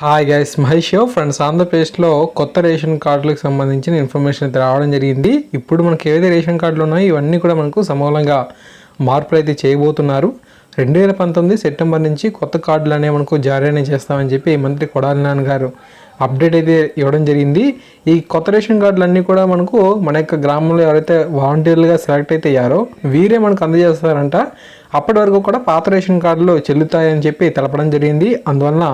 Hi guys Mahesh friends ఆంధ్రప్రదేశ్లో కొత్త ration కార్డులకు సంబంధించిన ఇన్ఫర్మేషన్ అయితే రావడం జరిగింది. ఇప్పుడు మనకి ఏదైతే రేషన్ కార్డులు ఉన్నాయో ఇవన్నీ కూడా మనకు సమూలంగా మార్పులు అయితే చేయబోతున్నారు. రెండు వేల పంతొమ్మిది సెప్టెంబర్ నుంచి కొత్త కార్డులు అనేవి మనకు జారీ అనేది చేస్తామని చెప్పి మంత్రి కొడాలి నాన్న గారు అప్డేట్ అయితే ఇవ్వడం జరిగింది. ఈ కొత్త రేషన్ కార్డులు అన్నీ కూడా మనకు మన యొక్క గ్రామంలో ఎవరైతే వాలంటీర్లుగా సెలెక్ట్ అయితే అయ్యారో వీరే మనకు అందజేస్తారంట. అప్పటి వరకు కూడా పాత రేషన్ కార్డులు చెల్లుతాయని చెప్పి తెలపడం జరిగింది. అందువలన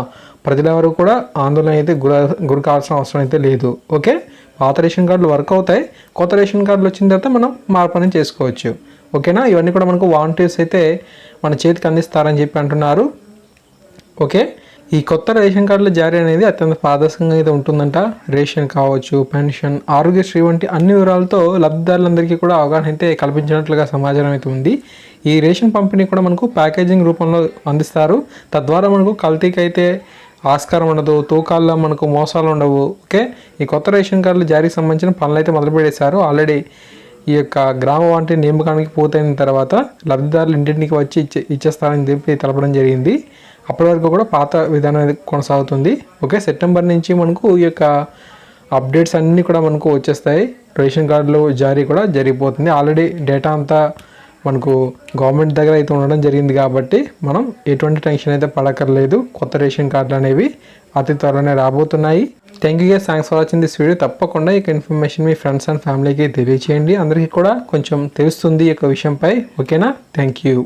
ప్రజలెవరు కూడా ఆందోళన అయితే గుర గురి కావాల్సిన అవసరం అయితే లేదు. ఓకే? పాత రేషన్ కార్డులు వర్క్ అవుతాయి. కొత్త రేషన్ కార్డులు వచ్చిన తర్వాత మనం మార్పు చేసుకోవచ్చు. ఓకేనా? ఇవన్నీ కూడా మనకు వాలంటీర్స్ అయితే మన చేతికి అందిస్తారని చెప్పి అంటున్నారు. ఓకే? ఈ కొత్త రేషన్ కార్డుల జారీ అనేది అత్యంత పారదర్శకంగా అయితే ఉంటుందంట. రేషన్ కావచ్చు పెన్షన్ ఆరోగ్యశ్రీ వంటి అన్ని వివరాలతో లబ్ధిదారులందరికీ కూడా అవగాహన అయితే కల్పించినట్లుగా సమాచారం అయితే ఉంది. ఈ రేషన్ పంపిణీ కూడా మనకు ప్యాకేజింగ్ రూపంలో అందిస్తారు. తద్వారా మనకు కల్తీకి అయితే ఆస్కారం ఉండదు తూకాల్లో మనకు మోసాలు ఉండవు ఓకే? ఈ కొత్త రేషన్ కార్డులు జారీకి సంబంధించిన పనులు అయితే మొదలుపెట్టేశారు. ఆల్రెడీ ఈ యొక్క గ్రామ వాంటి నియామకానికి పూర్తయిన తర్వాత లబ్ధిదారులు ఇంటింటికి వచ్చి ఇచ్చే ఇచ్చేస్తారని చెప్పి తెలపడం జరిగింది. అప్పటి వరకు కూడా పాత విధానం కొనసాగుతుంది. ఓకే? సెప్టెంబర్ నుంచి మనకు ఈ యొక్క అప్డేట్స్ అన్నీ కూడా మనకు వచ్చేస్తాయి. రేషన్ కార్డులు జారీ కూడా జరిగిపోతుంది. ఆల్రెడీ డేటా అంతా మనకు గవర్నమెంట్ దగ్గర అయితే ఉండడం జరిగింది కాబట్టి మనం ఎటువంటి టెన్షన్ అయితే పడక్కర్లేదు. కొత్త రేషన్ కార్డులు అనేవి అతి త్వరలోనే రాబోతున్నాయి. Thank you guys thanks for watching this video తప్పకుండా ఈ ఇన్ఫర్మేషన్ మీ ఫ్రెండ్స్ అండ్ ఫ్యామిలీకి తెలియచేయండి. అందరికీ కూడా కొంచెం తెలుస్తుంది ఈ యొక్క విషయంపై. ఓకేనా థ్యాంక్ యూ